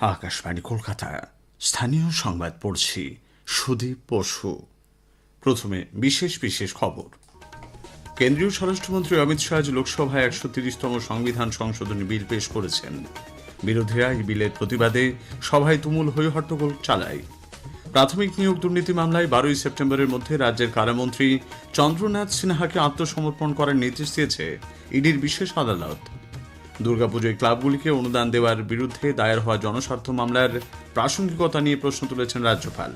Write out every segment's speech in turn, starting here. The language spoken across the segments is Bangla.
আকাশবাণী কলকাতা স্থানীয় সংবাদ পড়ছি সুদীপ বসু। প্রথমে বিশেষ বিশেষ খবর। কেন্দ্রীয় স্বরাষ্ট্রমন্ত্রী অমিত শাহ আজ লোকসভায় একশো তিরিশতম সংবিধান সংশোধনী বিল পেশ করেছেন। বিরোধীরা এই বিলের প্রতিবাদে সভায় তুমুল হই হট্টগোল চালায়। প্রাথমিক নিয়োগ দুর্নীতি মামলায় বারোই সেপ্টেম্বরের মধ্যে রাজ্যের কারামন্ত্রী চন্দ্রনাথ সিনহাকে আত্মসমর্পণ করার নির্দেশ দিয়েছে ইডির বিশেষ আদালত। দুর্গাপুজোয় ক্লাবগুলিকে অনুদান দেওয়ার বিরুদ্ধে দায়ের হওয়া জনস্বার্থ মামলার প্রাসঙ্গিকতা নিয়ে প্রশ্ন তুলেছেন রাজ্যপাল।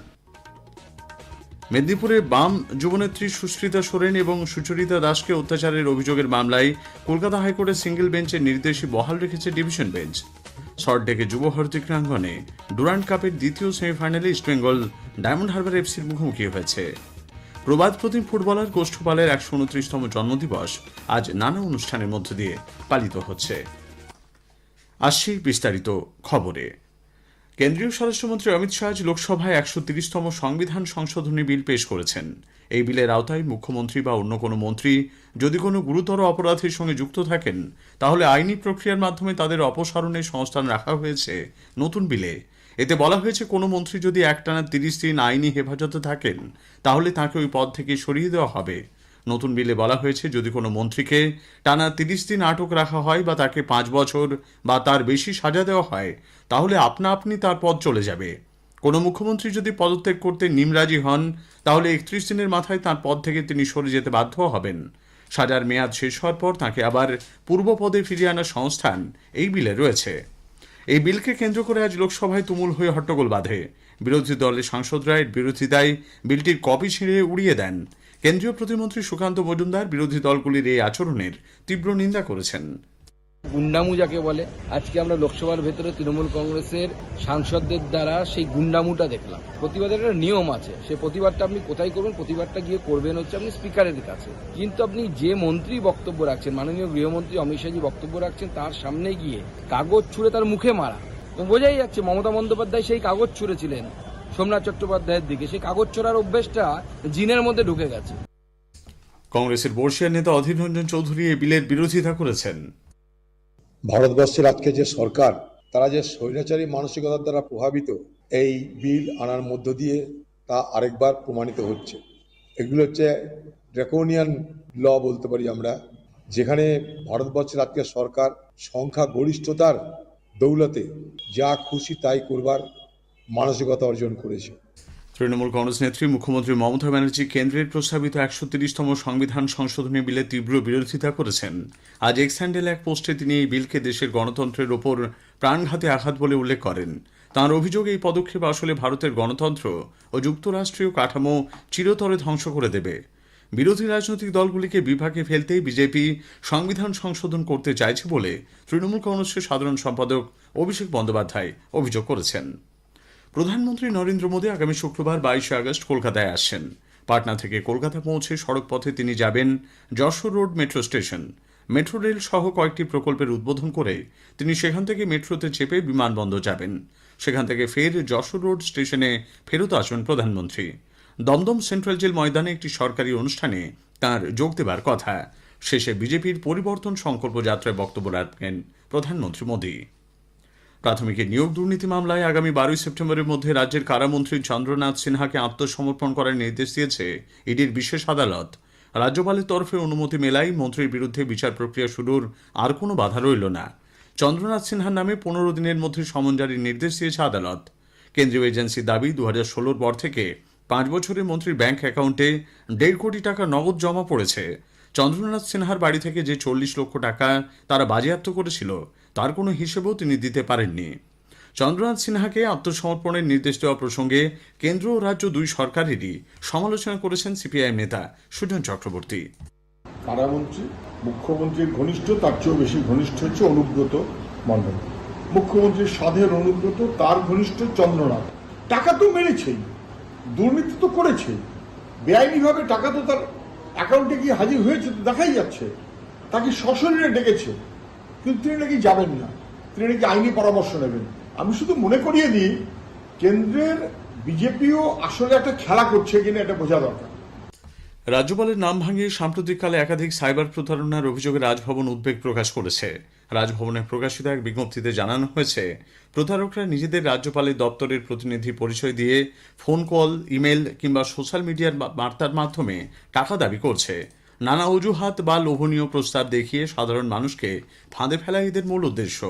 মেদিনীপুরে বাম যুবনেত্রী সুস্মিতা সোরেন এবং সুচরিতা দাসকে অত্যাচারের অভিযোগের মামলায় কলকাতা হাইকোর্টের সিঙ্গেল বেঞ্চের নির্দেশই বহাল রেখেছে ডিভিশন বেঞ্চ। সল্টলেকে যুব ভারতী ক্রীড়াঙ্গনে ডুরান্ড কাপের দ্বিতীয় সেমিফাইনালে ইস্টবেঙ্গল ডায়মন্ড হারবার এফসির মুখোমুখি হয়েছে। প্রবাদ প্রতিম ফুটবলার কোষ্ঠপালের একশো উনত্রিশতম জন্মদিবস আজ নানা অনুষ্ঠানের মধ্য দিয়ে পালিত হচ্ছে। আসছি বিস্তারিত খবরে। কেন্দ্রীয় স্বরাষ্ট্রমন্ত্রী অমিত শাহ লোকসভায় একশো তিরিশতম সংবিধান সংশোধনী বিল পেশ করেছেন। এই বিলের আওতায় মুখ্যমন্ত্রী বা অন্য কোনো মন্ত্রী যদি কোনো গুরুতর অপরাধের সঙ্গে যুক্ত থাকেন, তাহলে আইনি প্রক্রিয়ার মাধ্যমে তাদের অপসারণের সংস্থান রাখা হয়েছে নতুন বিলে। এতে বলা হয়েছে, কোনো মন্ত্রী যদি একটানা তিরিশ দিন আইনি হেফাজতে থাকেন, তাহলে তাকে ওই পদ থেকে সরিয়ে দেওয়া হবে। নতুন বিলে বলা হয়েছে, যদি কোনো মন্ত্রীকে টানা তিরিশ দিন আটক রাখা হয় বা তাকে পাঁচ বছর বা তার বেশি সাজা দেওয়া হয়, তাহলে আপনা আপনি তার পদ চলে যাবে। কোনো মুখ্যমন্ত্রী যদি পদত্যাগ করতে নিমরাজি হন, তাহলে একত্রিশ দিনের মাথায় তার পদ থেকে তিনি সরে যেতে বাধ্য হবেন। সাজার মেয়াদ শেষ হওয়ার পর তাকে আবার পূর্ব পদে ফিরিয়ে আনার সংস্থান এই বিলে রয়েছে। এই বিলকে কেন্দ্র করে আজ লোকসভায় তুমুল হয়ে হট্টগোল বাঁধে। বিরোধী দলের সাংসদরা এর বিরোধিতায় বিলটির কপি ছিঁড়ে উড়িয়ে দেন। কেন্দ্রীয় প্রতিমন্ত্রী সুকান্ত মজুমদার বিরোধী দলগুলির এই আচরণের তীব্র নিন্দা করেছেন। গুন্ডামু যাকে বলে, আজকে আমরা লোকসভার ভেতরে তৃণমূল কংগ্রেসের সাংসদদের দ্বারা সেই গুন্ডামুটা দেখলাম। প্রতিবাদের একটা নিয়ম আছে, সে প্রতিবাদটা আপনি কোথায় করবেন, প্রতিবাদটা গিয়ে করবেন হচ্ছে আপনি স্পিকারের কাছে। কিন্তু আপনি যে মন্ত্রী বক্তব্য রাখছেন, মাননীয় গৃহমন্ত্রী অমিত শাহজি বক্তব্য রাখছেন, তার সামনে গিয়ে কাগজ ছুঁড়ে তার মুখে মারা। তো বোঝাই যাচ্ছে মমতা বন্দ্যোপাধ্যায় সেই কাগজ ছুঁড়েছিলেন সোমনাথ চট্টোপাধ্যায়ের দিকে। সেই কাগজ ছোড়ার অভ্যেসটা জিনের মধ্যে ঢুকে গেছে। কংগ্রেসের বর্ষিয়ার নেতা অধীর রঞ্জন চৌধুরী এই বিলের বিরোধিতা করেছেন। ভারতবর্ষের আজকে যে সরকার, তারা যে স্বৈরাচারী মানসিকতার দ্বারা প্রভাবিত, এই বিল আনার মধ্য দিয়ে তা আরেকবার প্রমাণিত হচ্ছে। এগুলো হচ্ছে ড্রেকোনিয়ান ল বলতে পারি আমরা, যেখানে ভারতবর্ষের আজকে সরকার সংখ্যা গরিষ্ঠতার দৌলতে যা খুশি তাই করবার মানসিকতা অর্জন করেছে। তৃণমূল কংগ্রেস নেত্রী মুখ্যমন্ত্রী মমতা ব্যানার্জি কেন্দ্রের প্রস্তাবিত একশো তিরিশতম সংবিধান সংশোধনী বিলে তীব্র বিরোধিতা করেছেন। আজ এক্স হ্যান্ডেল এক পোস্টে তিনি এই বিলকে দেশের গণতন্ত্রের ওপর প্রাণঘাতে আঘাত বলে উল্লেখ করেন। তাঁর অভিযোগ এই পদক্ষেপ আসলে ভারতের গণতন্ত্র ও যুক্তরাষ্ট্রীয় কাঠামো চিরতরে ধ্বংস করে দেবে। বিরোধী রাজনৈতিক দলগুলিকে বিভাগে ফেলতেই বিজেপি সংবিধান সংশোধন করতে চাইছে বলে তৃণমূল কংগ্রেসের সাধারণ সম্পাদক অভিষেক বন্দ্যোপাধ্যায় অভিযোগ করেছেন। প্রধানমন্ত্রী নরেন্দ্র মোদী আগামী শুক্রবার বাইশে আগস্ট কলকাতায় আসছেন। পাটনা থেকে কলকাতা পৌঁছে সড়ক পথে তিনি যাবেন Jessore road metro station. Metro rail সহ কয়েকটি প্রকল্পের উদ্বোধন করে তিনি সেখান থেকে মেট্রোতে চেপে বিমানবন্দর যাবেন। সেখান থেকে ফের যশোর রোড স্টেশনে ফেরত আসবেন প্রধানমন্ত্রী। দমদম সেন্ট্রাল জেল ময়দানে একটি সরকারি অনুষ্ঠানে তার যোগ দেবার কথা। শেষে বিজেপির পরিবর্তন সংকল্প যাত্রায় বক্তব্য রাখবেন প্রধানমন্ত্রী মোদী। প্রাথমিকের নিয়োগ দুর্নীতি মামলায় আগামী বারোই সেপ্টেম্বরের মধ্যে রাজ্যের কারামন্ত্রী চন্দ্রনাথ সিনহাকে আত্মসমর্পণ করার নির্দেশ দিয়েছে ইডির বিশেষ আদালত। রাজ্যপালের তরফে অনুমতি মেলাই মন্ত্রীর বিরুদ্ধে বিচার প্রক্রিয়া শুরুর আর কোনো বাধা রইল না। চন্দ্রনাথ সিনহার নামে পনেরো দিনের মধ্যে সমন জারির নির্দেশ দিয়েছে আদালত। কেন্দ্রীয় এজেন্সির দাবি দু হাজার ষোলোর পর থেকে পাঁচ বছরের মন্ত্রীর ব্যাংক অ্যাকাউন্টে দেড় কোটি টাকা নগদ জমা পড়েছে। চন্দ্রনাথ সিনহার বাড়ি থেকে যে চল্লিশ লক্ষ টাকা তারা বাজেয়াপ্ত করেছিল, তার কোনো হিসেবেও তিনি দিতে পারেননি। চন্দ্রনাথ সিনহাকে আত্মসমর্পণের নির্দেশ দেওয়া প্রসঙ্গে কেন্দ্র ও রাজ্য দুই সরকারেরই সমালোচনা করেছেন সিপিআইএম নেতা সুজন চক্রবর্তী। কারামন্ত্রী মুখ্যমন্ত্রীর ঘনিষ্ঠ, তার চেয়েও বেশি ঘনিষ্ঠ হচ্ছে অনুব্রত মণ্ডল। মুখ্যমন্ত্রীর সাধের অনুব্রত, তার ঘনিষ্ঠ চন্দ্রনাথ। টাকা তো মেরেছেই, দুর্নীতি তো করেছেই। বেআইনিভাবে টাকা তো তার অ্যাকাউন্টে কি হাজির হয়েছে তো দেখাই যাচ্ছে। তাকে সশরীরে ডেকেছে। কিন্তু তিনি নাকি যাবেন না। তিনি নাকি আইনি পরামর্শ নেবেন। আমি শুধু মনে করিয়ে দিই, কেন্দ্রের বিজেপিও আসলে একটা খেলা করছে কিনা এটা বোঝা দরকার। রাজ্যপালের নাম ভাঙিয়ে সাম্প্রতিককালে একাধিক সাইবার প্রতারণার অভিযোগে রাজভবন উদ্বেগ প্রকাশ করেছে। রাজভবনে প্রকাশিত এক বিজ্ঞপ্তিতে জানানো হয়েছে, প্রতারকরা নিজেদের রাজ্যপালের দপ্তরের প্রতিনিধি পরিচয় দিয়ে ফোন কল, ইমেল কিংবা সোশ্যাল মিডিয়ার বার্তার মাধ্যমে টাকা দাবি করছে। নানা অজুহাত বা লোভনীয় প্রস্তাব দেখিয়ে সাধারণ মানুষকে ফাঁদে ফেলা এদের মূল উদ্দেশ্য।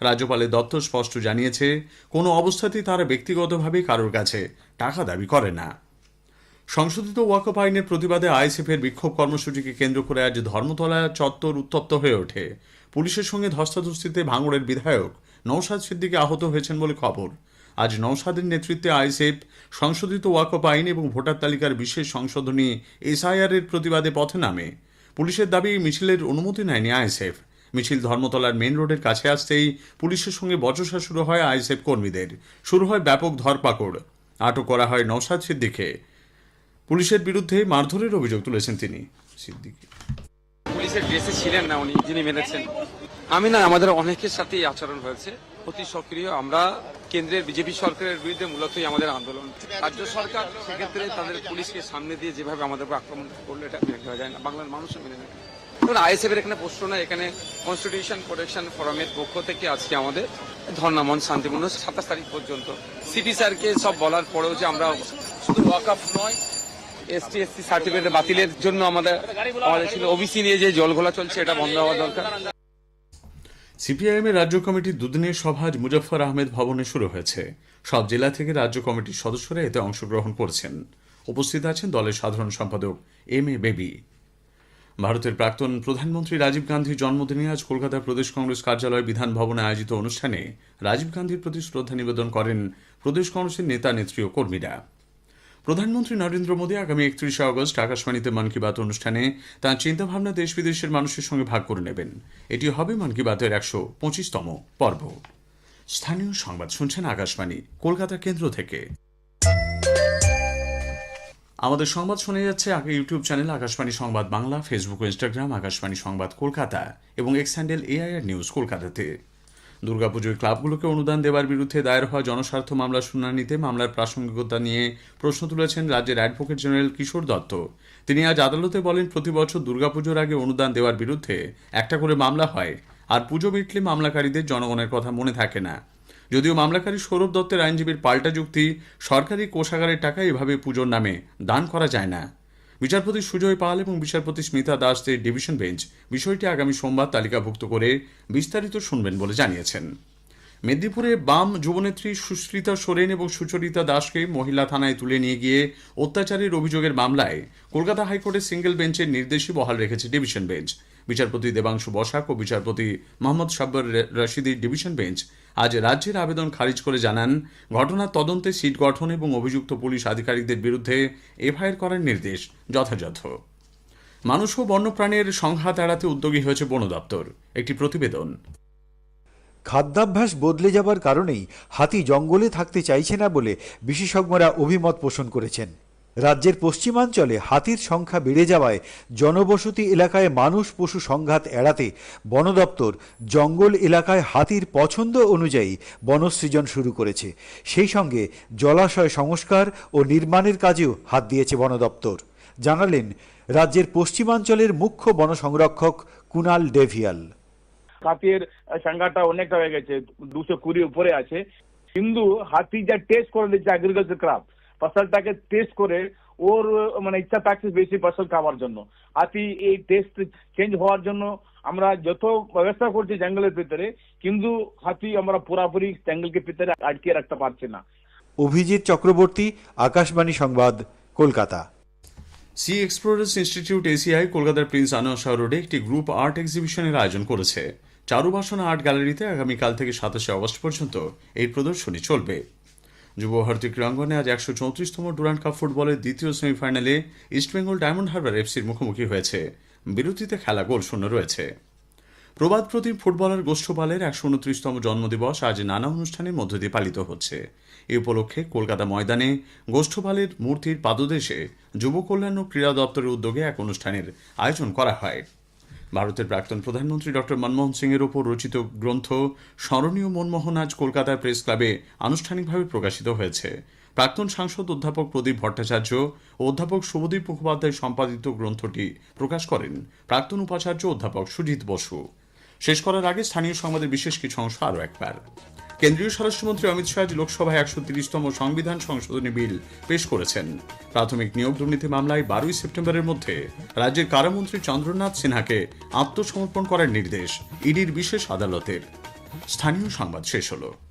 রাজ্যপালের দপ্তর স্পষ্ট জানিয়েছে, কোনো অবস্থাতেই তারা ব্যক্তিগতভাবে কারোর কাছে টাকা দাবি করে না। সংশোধিত ওয়াকফ আইনের প্রতিবাদে আইএসএফের বিক্ষোভ কর্মসূচিকে কেন্দ্র করে আজ ধর্মতলা চত্বর উত্তপ্ত হয়ে ওঠে। পুলিশের সঙ্গে ধস্তাধস্তিতে ভাঙড়ের বিধায়ক নৌসাদ সিদ্দিকে আহত হয়েছেন বলে খবর। আজ নৌসাদের নেতৃত্বে আইএসএফ সংশোধিত ওয়াকফ আইন এবং ভোটার তালিকার বিশেষ সংশোধনী এসআইআর এর প্রতিবাদে পথে নামে। পুলিশের দাবি, মিছিলের অনুমতি নেয়নি আইএসএফ। মিছিল ধর্মতলার মেন রোডের কাছে আসতেই পুলিশের সঙ্গে বচসা শুরু হয় আইএসএফ কর্মীদের। শুরু হয় ব্যাপক ধরপাকড়। আটক করা হয় নৌসাদ সিদ্দিকে। পুলিশের বিরুদ্ধে মারধরের অভিযোগ তুলেছেন তিনি। সিদ্দিকি। পুলিশের ড্রেসে ছিলেন না উনি, যিনি মেরেছেন। আমি না, আমাদের অনেকের সাথেই আচরণ হয়েছে। অতি সক্রিয়। আমরা কেন্দ্রের বিজেপি সরকারের বিরুদ্ধে মূলতই আমাদের আন্দোলন। রাজ্য সরকার সেক্ষেত্রে তাদের পুলিশকে সামনে দিয়ে যেভাবে আমাদের উপর আক্রমণ করল, এটা মেনে যায় না। বাংলার মানুষও মেনে নেয়। ধরুন, আইএসএফ এর এখানে প্রশ্ন না এখানে কনস্টিটিউশন প্রোটেকশন ফোরামের পক্ষ থেকে আজকে আমাদের ধর্নামন শান্তিপূর্ণ সাতাশ তারিখ পর্যন্ত। সিপি স্যারকে সব বলার পরেও যে আমরা শুধু ওয়াকআপ নয় এসটি এসসি সার্টিফিকেট বাতিলের জন্য আমাদের আমাদের ছিল ওবিসি নিয়ে যে জলঘোলা চলছে, এটা বন্ধ হওয়া দরকার। সিপিআইএম এর রাজ্য কমিটির দুদিনের সভা আজ মুজফফর আহমেদ ভবনে শুরু হয়েছে। সব জেলা থেকে রাজ্য কমিটির সদস্যরা এতে অংশগ্রহণ করছেন। উপস্থিত আছেন দলের সাধারণ সম্পাদক এম এ বেবি। ভারতের প্রাক্তন প্রধানমন্ত্রী রাজীব গান্ধীর জন্মদিনে আজ কলকাতা প্রদেশ কংগ্রেস কার্যালয় বিধান ভবনে আয়োজিত অনুষ্ঠানে রাজীব গান্ধীর প্রতি শ্রদ্ধা নিবেদন করেন প্রদেশ কংগ্রেসের নেতা নেত্রী ও কর্মীরা। প্রধানমন্ত্রী নরেন্দ্র মোদী আগামী একত্রিশে আগস্ট আকাশবাণীতে মন কি বাত অনুষ্ঠানে তাঁর চিন্তাভাবনা দেশ বিদেশের মানুষের সঙ্গে ভাগ করে নেবেন। এটি হবে মন কি বাতের একশো পঁচিশতম পর্ব। স্থানীয় সংবাদ শুনছেন আকাশবাণী, কলকাতা কেন্দ্র থেকে। আমাদের সংবাদ শোনা যাচ্ছে আগে ইউটিউব চ্যানেল আকাশবাণী সংবাদ বাংলা, ফেসবুক ও ইনস্টাগ্রাম, আকাশবাণী সংবাদ কলকাতা এবং এক্স হ্যান্ডেল এআইআর নিউজ কলকাতাতে। দুর্গাপুজোর ক্লাবগুলোকে অনুদান দেওয়ার বিরুদ্ধে দায়ের হওয়া জনস্বার্থ মামলার শুনানিতে মামলার প্রাসঙ্গিকতা নিয়ে প্রশ্ন তুলেছেন রাজ্যের অ্যাডভোকেট জেনারেল কিশোর দত্ত। তিনি আজ আদালতে বলেন, প্রতি বছর দুর্গাপুজোর আগে অনুদান দেওয়ার বিরুদ্ধে একটা করে মামলা হয়, আর পুজো মিটলে মামলাকারীদের জনগণের কথা মনে থাকে না। যদিও মামলাকারী সৌরভ দত্তের আইনজীবীর পাল্টা যুক্তি, সরকারি কোষাগারের টাকা এভাবে পুজোর নামে দান করা যায় না। বিচারপতি সুজয় পাল এবং বিচারপতি স্মিতা দাসদের ডিভিশন বেঞ্চ বিষয়টি আগামী সোমবার তালিকাভুক্ত করে বিস্তারিত শুনবেন বলে জানিয়েছেন। মেদিনীপুরে বাম যুবনেত্রী সুশ্রিতা সোরেন এবং সুচরিতা দাসকে মহিলা থানায় তুলে নিয়ে গিয়ে অত্যাচারের অভিযোগের মামলায় কলকাতা হাইকোর্টের সিঙ্গেল বেঞ্চের নির্দেশই বহাল রেখেছে ডিভিশন বেঞ্চ। বিচারপতি দেবাংশু বসাক ও বিচারপতি মোহাম্মদ সাব্বর রশিদির ডিভিশন বেঞ্চ আজ রাজ্যের আবেদন খারিজ করে জানান, ঘটনার তদন্তে সিট গঠন এবং অভিযুক্ত পুলিশ আধিকারিকদের বিরুদ্ধে এফআইআর করার নির্দেশ যথাযথ। মানুষ ও বন্যপ্রাণীর সংঘাত এড়াতে উদ্যোগী হয়েছে বন দপ্তর। একটি প্রতিবেদন। খাদ্যাভ্যাস বদলে যাবার কারণেই হাতি জঙ্গলে থাকতে চাইছে না বলে বিশেষজ্ঞরা অভিমত পোষণ করেছেন। রাজ্যের পশ্চিমাঞ্চলে হাতির সংখ্যা বেড়ে যাওয়ায় জনবসতি এলাকায় মানুষ পশু সংঘাত এড়াতে বন দপ্তর জঙ্গল এলাকায় হাতির পছন্দ অনুযায়ী বনসৃজন শুরু করেছে। সেই সঙ্গে জলাশয় সংস্কার ও নির্মাণের কাজেও হাত দিয়েছে বন দপ্তর জানালেন রাজ্যের পশ্চিমাঞ্চলের মুখ্য বনসংরক্ষক কুনাল ডেভিয়াল। হাতির সংখ্যাটা অনেকটা হয়ে গেছে দুশো কুড়ি উপরে আছে। কিন্তু হাতি যা টেস্ট করে দিচ্ছে এগ্রিকালচার ক্রাফট ফসলটাকে টেস্ট করে ওর মানে ইচ্ছা থাকছে বেশি ফসল খাওয়ার জন্য। হাতি এই টেস্ট চেঞ্জ হওয়ার জন্য আমরা যত ব্যবস্থা করছি জঙ্গলের ভিতরে কিন্তু হাতি আমরা পুরাপুরি জঙ্গলকে ভিতরে আটকে রাখতে পারছি না। অভিজিৎ চক্রবর্তী আকাশবাণী সংবাদ Kolkata. Sea explorers institute A C I কলকাতার প্রিন্স আনোয়ার শাহ রোডে একটি গ্রুপ আর্ট এক্সিবিশনের আয়োজন করেছে। চারুবাসনা আর্ট গ্যালারিতে আগামীকাল থেকে সাতাশে অগস্ট পর্যন্ত এই প্রদর্শনী চলবে। যুব ভারতী ক্রীড়াঙ্গনে আজ একশো চৌত্রিশতম ডুরান্ড কাপ ফুটবলের দ্বিতীয় সেমিফাইনালে ইস্টবেঙ্গল ডায়মন্ড হারবার এফসির মুখোমুখি হয়েছে। বিরতিতে খেলা গোল শূন্য রয়েছে। প্রবাদ প্রতিম ফুটবলার গোষ্ঠপালের একশো উনত্রিশতম জন্মদিবস আজ নানা অনুষ্ঠানের মধ্য দিয়ে পালিত হচ্ছে। এ উপলক্ষে কলকাতা ময়দানে গোষ্ঠপালের মূর্তির পাদদেশে যুব কল্যাণ ও ক্রীড়া দপ্তরের উদ্যোগে এক অনুষ্ঠানের আয়োজন করা হয়। ভারতের প্রাক্তন প্রধানমন্ত্রী ডক্টর মনমোহন সিং এর ওপর রচিত গ্রন্থ স্মরণীয় মনমোহন আজ কলকাতার প্রেস ক্লাবে আনুষ্ঠানিকভাবে প্রকাশিত হয়েছে। প্রাক্তন সাংসদ অধ্যাপক প্রদীপ ভট্টাচার্য ও অধ্যাপক শুভদীপ মুখোপাধ্যায় সম্পাদিত গ্রন্থটি প্রকাশ করেন প্রাক্তন উপাচার্য অধ্যাপক সুজিত বসু। শেষ করার আগে স্থানীয় সংবাদের বিশেষ কিছু অংশ আরও একবার। কেন্দ্রীয় স্বরাষ্ট্রমন্ত্রী অমিত শাহ লোকসভায় একশো তিরিশতম সংবিধান সংশোধনী বিল পেশ করেছেন। প্রাথমিক নিয়োগ দুর্নীতি মামলায় বারোই সেপ্টেম্বরের মধ্যে রাজ্যের কারামন্ত্রী চন্দ্রনাথ সিনহাকে আত্মসমর্পণ করার নির্দেশ ইডির বিশেষ আদালতের। স্থানীয় সংবাদ শেষ হলো।